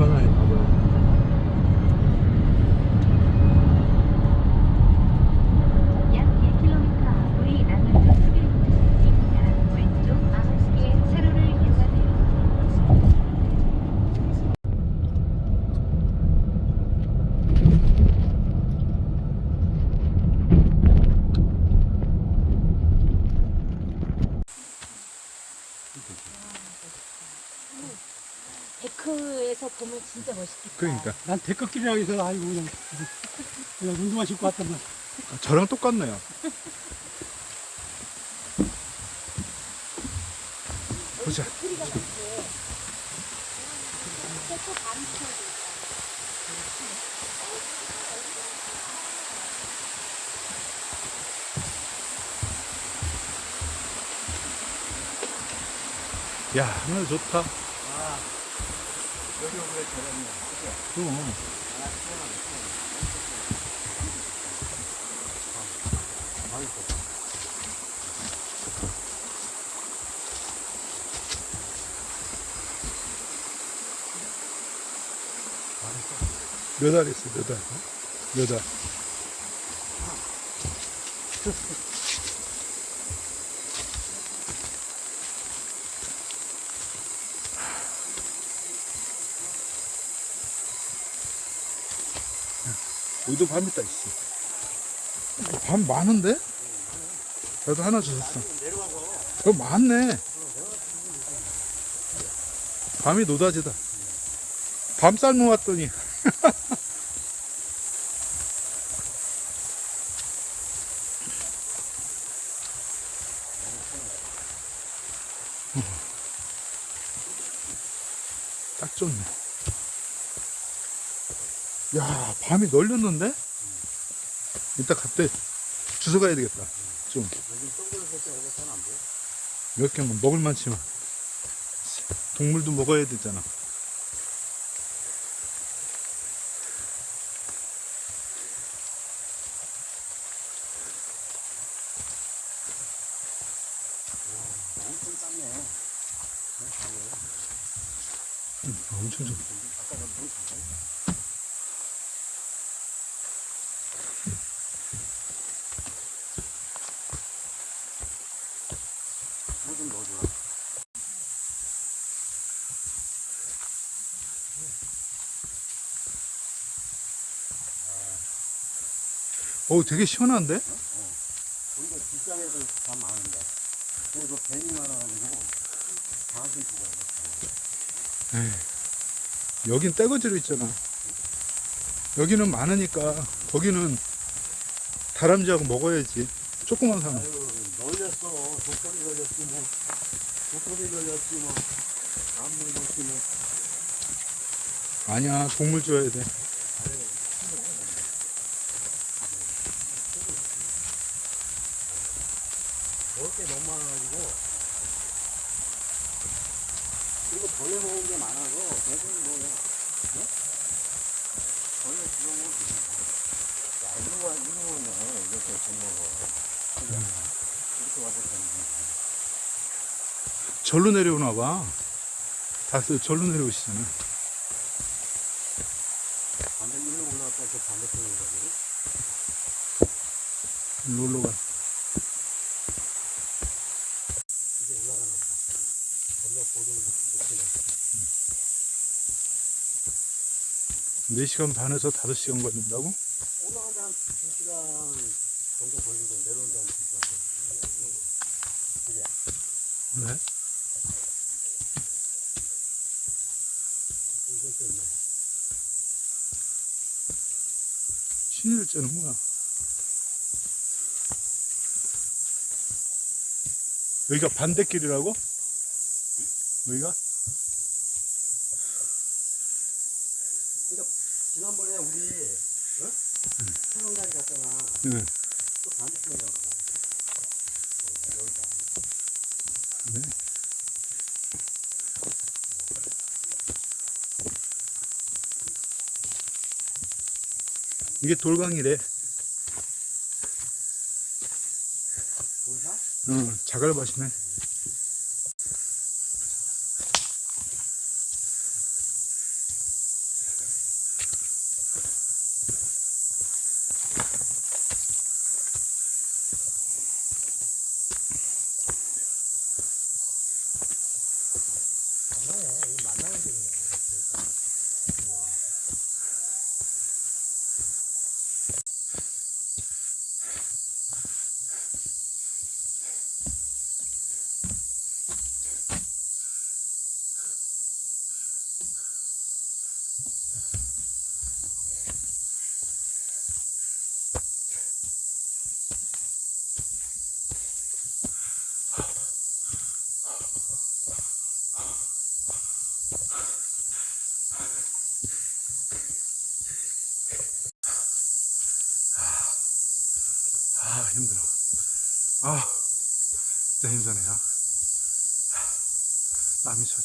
かないの 그러니까 난 대껏길이라고 해서 아이고 그냥 그냥 운동화 신고 왔단 말이야. 저랑 똑같네요. 보자. 야 하늘 좋다. 여기 오래 잘했네. 그럼. 몇알 했어, 몇 알? 몇 알? 여기도 밤 있다, 있어. 밤 많은데? 나도 하나 주셨어. 어, 많네. 밤이 노다지다. 밤 삶아 왔더니. 딱 좋네. 야, 밤이 널렸는데? 이따 갔대. 주워 가야 되겠다. 좀. 몇 개만 먹을 만치만. 동물도 먹어야 되잖아. 응, 엄청. 뭐좀 어, 되게 시원한데? 우리가 뒷장에서 다 많은데. 그래서 뱀이 많아가지고 다 신고 가야 돼. 여긴 떼거지로 있잖아. 여기는 많으니까 거기는 다람쥐하고 먹어야지. 조그만 사람. 아유, 널렸어. 독소리 걸렸지, 뭐. 독소리 걸렸지, 뭐. 안 물렸지, 뭐. 아니야, 동물 줘야 돼. 먹을 게 너무 많아가지고. 그리고 벌레 먹은 게 많아서, 대부분 뭐야. 어? 벌레 집어먹을 수 있어. 야, 이거, 와- 이거 먹네. 이렇게 집 먹어. 이렇게 와서 되는 절로 내려오나 봐. 다 절로 내려오시잖아. 반대편에 올라왔다, 저 반대편에 가지고. 일로 올라가. 이제 올라가나 보다. 거기가 보도를 높이네. 4시간 반에서 5시간 걸린다고? 올라가다 한 2시간 정도 걸리고 내려온다 한 2시간 걸리고. 그게 네. 신일제는 뭐야? 여기가 반대길이라고? 여기가? 그러니까 지난번에 우리 어? 태릉다리 갔잖아. 네. 네. 이게 돌강이래. 돌사? 어, 자갈밭이네.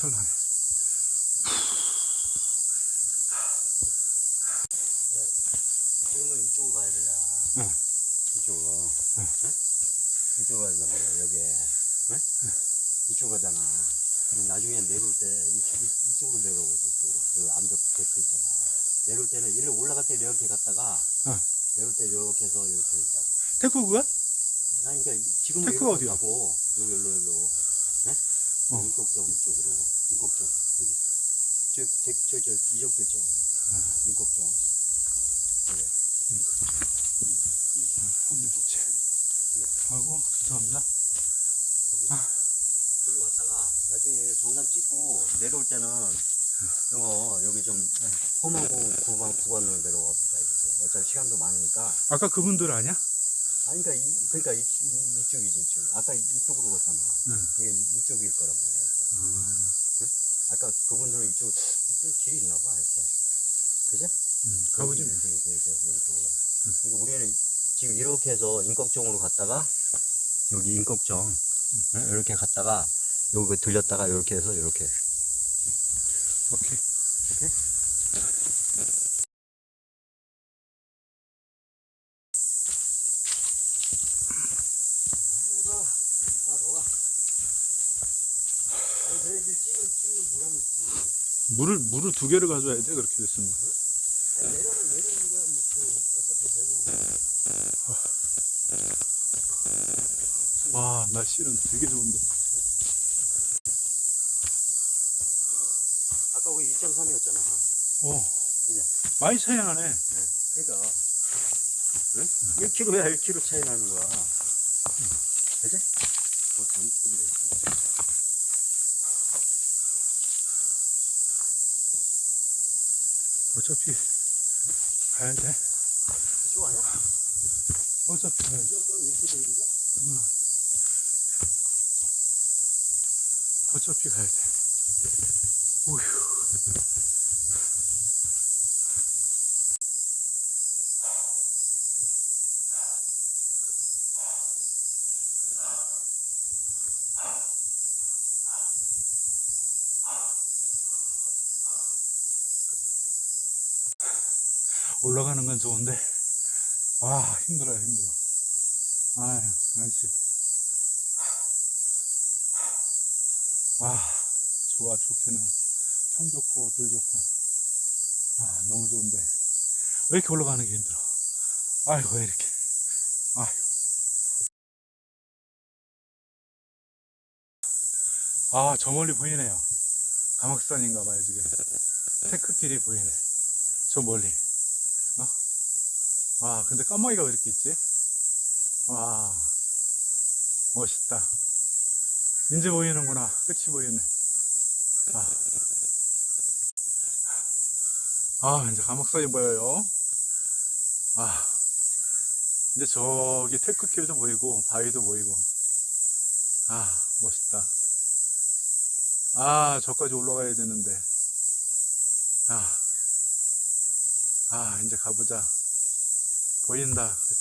철철 나네. 지금은 이쪽으로 가야 되잖아. 응. 이쪽으로. 응? 이쪽으로 가야 말이야, 여기에. 응? 이쪽으로 가잖아. 나중에 내려올 때 이쪽, 이쪽 으로 내려오거든, 이쪽으로. 여기 암벽 데크 있잖아. 내려올 때는 일로 올라갈 때 이렇게 갔다가 응. 내려올 때 이렇게 해서 이렇게 오자고. 태국은? 아니, 그러니까 이- 지금은 이렇게 어디야? 가고 여기 일로 일로. 예? 어. 인곡정 이쪽으로. 인곡정. 여기. 저, 대, 저, 저, 이정표 있잖아. 인곡정. 여기. 하고, 죄송합니다. 걸로 갔다가 나중에 정상 찍고 내려올 때는 이거 여기 좀 험하고 구간, 구간으로 보자 이렇게 어차피 시간도 많으니까 아까 그분들 아니야? 아니 그러니까 이, 그러니까 이, 이, 이쪽이지 이쪽 아까 이쪽으로 갔잖아 응. 이게 이- 이쪽일 거란 말이야 이쪽 아까 그분들은 이쪽 이쪽 길이 있나 봐 이렇게 그지? 응, 가보지. 뭐. 이렇게 이렇게 이렇게 이쪽으로 이거 우리는 지금 이렇게 해서 인걱정으로 갔다가 여기 인걱정 응? 이렇게 갔다가 여기 들렸다가 이렇게 해서 이렇게. 오케이? 아, 더워. 아니, 그래, 이제 찍을, 찍는 보람이 있지. 물을, 물을 두 개를 가져야 돼, 그렇게 됐으면. 와, 날씨는 되게 좋은데. 아까 우리 2.3이었잖아. 어, 그냥. 많이 차이 나네. 그러니까. 응? 1kg야, 1kg 차이 나는 거야. 그지? 뭐, 잘못되게 됐어. 어차피 가야 돼. 아니야? 어차피 가야 돼. 어차피 가야 돼. 올라가는 건 좋은데, 아, 힘들어요, 힘들어. 아유, 날씨. 아, 좋아, 좋기는. 산 좋고, 들 좋고. 아, 너무 좋은데. 왜 이렇게 올라가는 게 힘들어? 아이고, 왜 이렇게. 아이고. 아, 저 멀리 보이네요. 가막산인가 봐요, 지금. 테크길이 보이네. 저 멀리. 어? 와, 근데 까마귀가 왜 이렇게 있지? 와, 멋있다. 이제 보이는구나. 끝이 보이네. 아. 아, 이제 감옥산이 보여요. 아. 이제 저기 테크길도 보이고, 바위도 보이고. 아, 멋있다. 아, 저까지 올라가야 되는데. 아. 아, 이제 가보자. 보인다. 그치.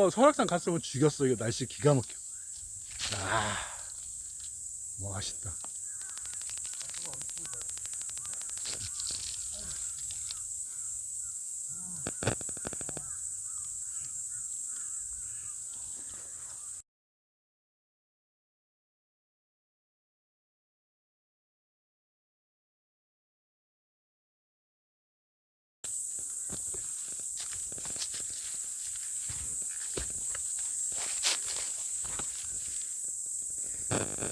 가려고 했던 거 설악산 갔으면 죽였어. 이거 날씨 기가 막혀. 아, 멋있다. Uh...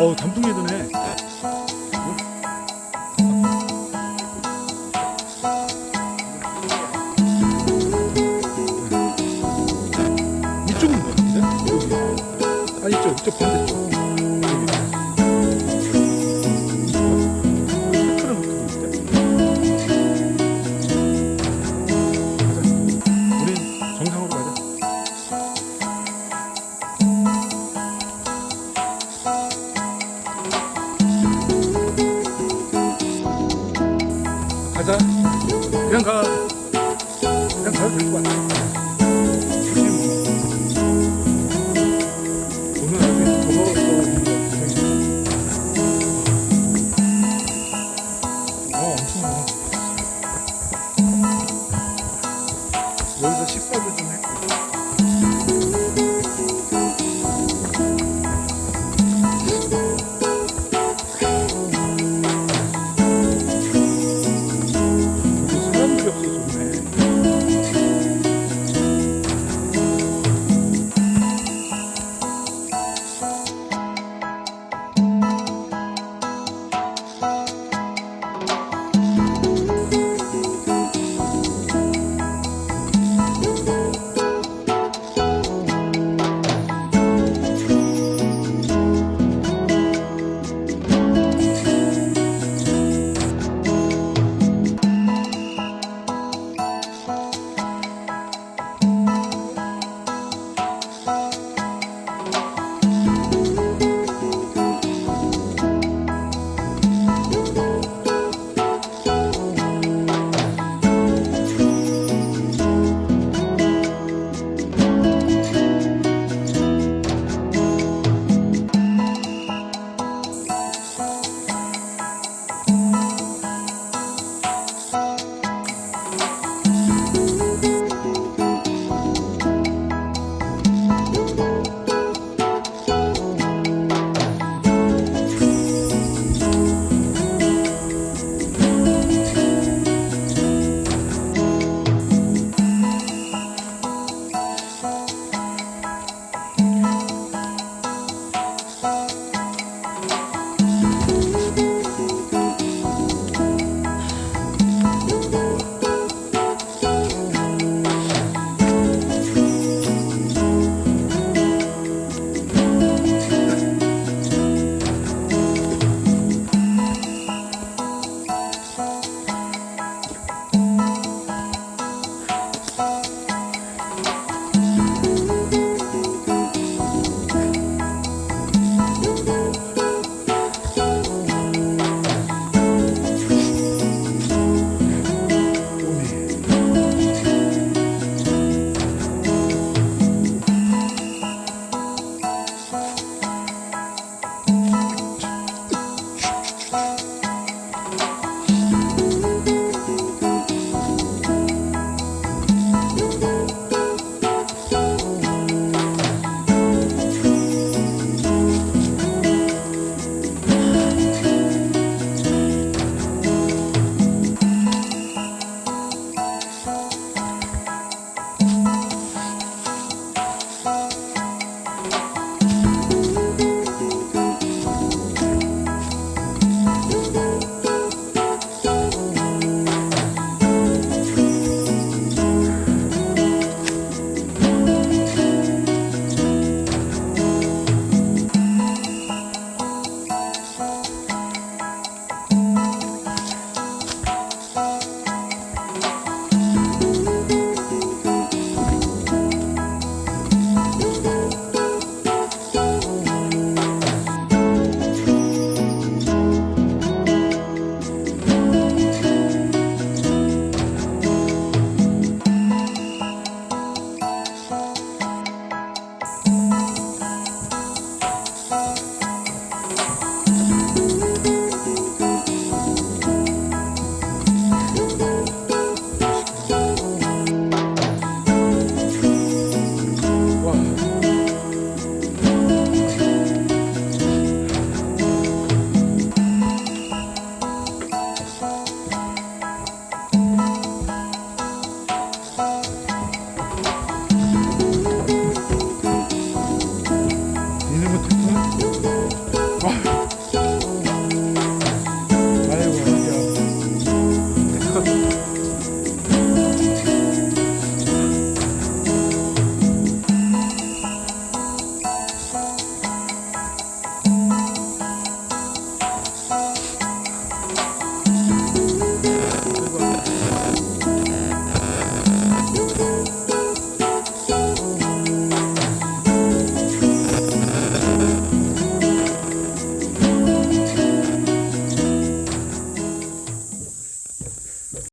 어우 단풍이 드네. 이쪽은 뭐인데? 여기. 아 이쪽 이쪽 반대쪽. 그냥 가도